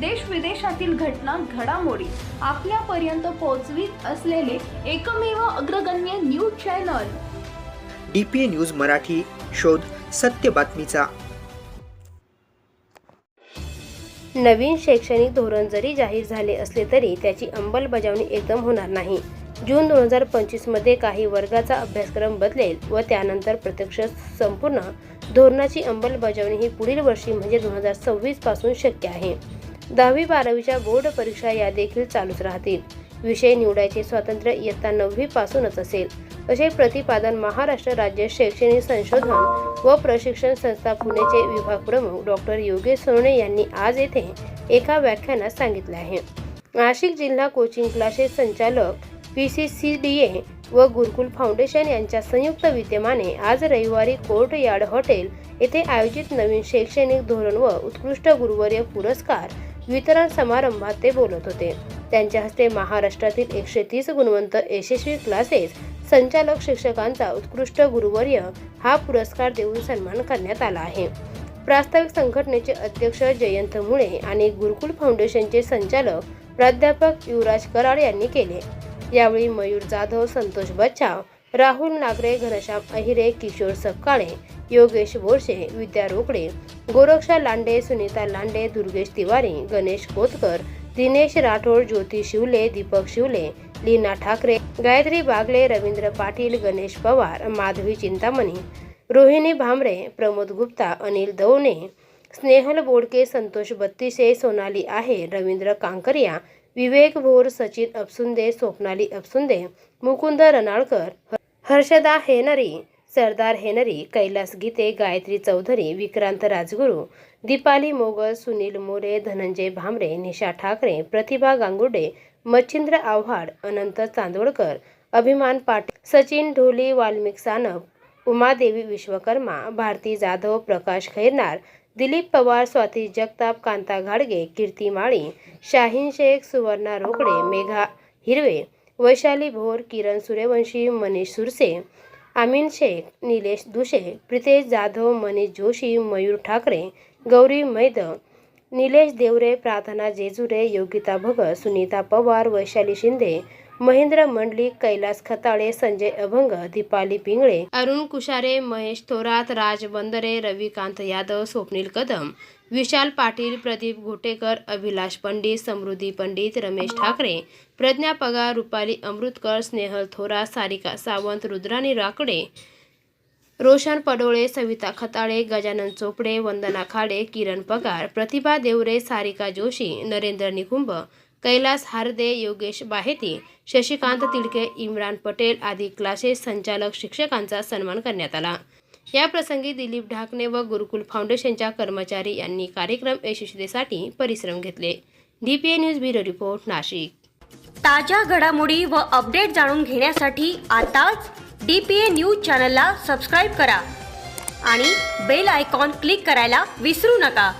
देश विदेशातील घटना घडामोडी आपल्यापर्यंत पोहोचवीत असलेले एकमेव अग्रगण्य news channel. D P A news Marathi शोध सत्य बातमीचा. नवीन शैक्षणिक धोरण जरी जाहीर झाले असले तरी त्याची अंमलबजावणी एकदम होणार नाही. जून दोन हजार पंचवीसमध्ये काही वर्गाचा अभ्यासक्रम बदलेल व त्यानंतर प्रत्यक्ष संपूर्ण धोरणाची अंमलबजावणी ही पुढील वर्षी म्हणजे दोन हजार सव्वीसपासून शक्य आहे. दहावी बारावीच्या बोर्ड परीक्षा या देखील चालूच राहतील. विषय निवडायचे स्वातंत्र्य इयत्ता नववी पासूनच असेल. असे प्रतिपादन महाराष्ट्र राज्य शैक्षणिक संशोधन व प्रशिक्षण संस्था पुणेचे विभाग प्रमुख डॉक्टर योगेश सोने यांनी आज येथे एका व्याख्यानात सांगितले आहे. नाशिक जिल्हा कोचिंग क्लासेस संचालक P C C D A व गुरुकुल फाउंडेशन यांच्या संयुक्त विद्यमाने आज रविवारी कोर्ट यार्ड हॉटेल येथे आयोजित नवीन शैक्षणिक धोरण व उत्कृष्ट गुरुवर्य पुरस्कार वितरण समारंभात ते बोलत होते. त्यांच्या हस्ते महाराष्ट्रातील एकशे तीस गुणवंत यशस्वी क्लासेस संचालक शिक्षकांचा उत्कृष्ट गुरुवर्य हा पुरस्कार देऊन सन्मान करण्यात आला आहे. प्रास्ताविक संघटनेचे अध्यक्ष जयंत मुळे आणि गुरुकुल फाउंडेशनचे संचालक प्राध्यापक युवराज कराड यांनी केले. यावेळी मयूर जाधव संतोष बच्चाव राहुल नागरे घनश्याम अहिरे किशोर सक्काळे योगेश बोरशे विद्या रोकडे गोरक्षा लांडे सुनीता लांडे दुर्गेश तिवारी गणेश कोतकर दिनेश राठोड ज्योती शिवले दीपक शिवले लीना ठाकरे गायत्री बागले रवींद्र पाटील गणेश पवार माधवी चिंतामणी रोहिणी भांबरे प्रमोद गुप्ता अनिल दवणे स्नेहल बोडके संतोष बत्तीसे सोनाली आहे रवींद्र कांकरिया विवेक भोर सचिन अपसुंदे स्वप्नाली अपसुंदे मुकुंद रनाळकर हर्षदा हेनरी सरदार हेनरी कैलास गीते गायत्री चौधरी विक्रांत राजगुरू दीपाली मोगल सुनील मोरे धनंजय भामरे निशा ठाकरे प्रतिभा गांगुडे मच्छिंद्र आव्हाड अनंत चांदोडकर अभिमान पाटील सचिन ढोली वाल्मिक सानप उमादेवी विश्वकर्मा भारती जाधव प्रकाश खैरनार दिलीप पवार स्वाती जगताप कांता घाडगे कीर्ती माळी शाहीन शेख सुवर्णा रोकडे मेघा हिरवे वैशाली भोर किरण सूर्यवंशी मनीष सुरसे आमीन शेख निलेश दुशे प्रितेश जाधव मनीष जोशी मयूर ठाकरे गौरी मैद निलेश देवरे प्रार्थना जेजुरे योगिता भगत सुनीता पवार वैशाली शिंदे महेंद्र मंडलिक कैलास खताळे संजय अभंग दीपाली पिंगळे अरुण कुशारे महेश थोरात राज बंदरे रविकांत यादव स्वप्नील कदम विशाल पाटील प्रदीप घोटेकर अभिलाष पंडित समृद्धी पंडित रमेश ठाकरे प्रज्ञा पगार रुपाली अमृतकर स्नेहल थोरात सारिका सावंत रुद्राणी राकडे रोशन पडोळे सविता खताळे गजानन चोपडे वंदना खाडे किरण पगार प्रतिभा देवरे सारिका जोशी नरेंद्र निकुंभ कैलास हार्दे योगेश बाहेती शशिकांत तिडके इम्रान पटेल आदी क्लासेस संचालक शिक्षकांचा सन्मान करण्यात आला. या प्रसंगी दिलीप ढाकणे व गुरुकुल फाउंडेशनच्या कर्मचारी यांनी कार्यक्रम यशस्वीतेसाठी परिश्रम घेतले. DPA news bureau report Nashik. ताज्या घडामोडी व अपडेट जाणून घेण्यासाठी आताच डी पी ए न्यूज चॅनलला सबस्क्राईब करा आणि बेल आयकॉन क्लिक करायला विसरू नका.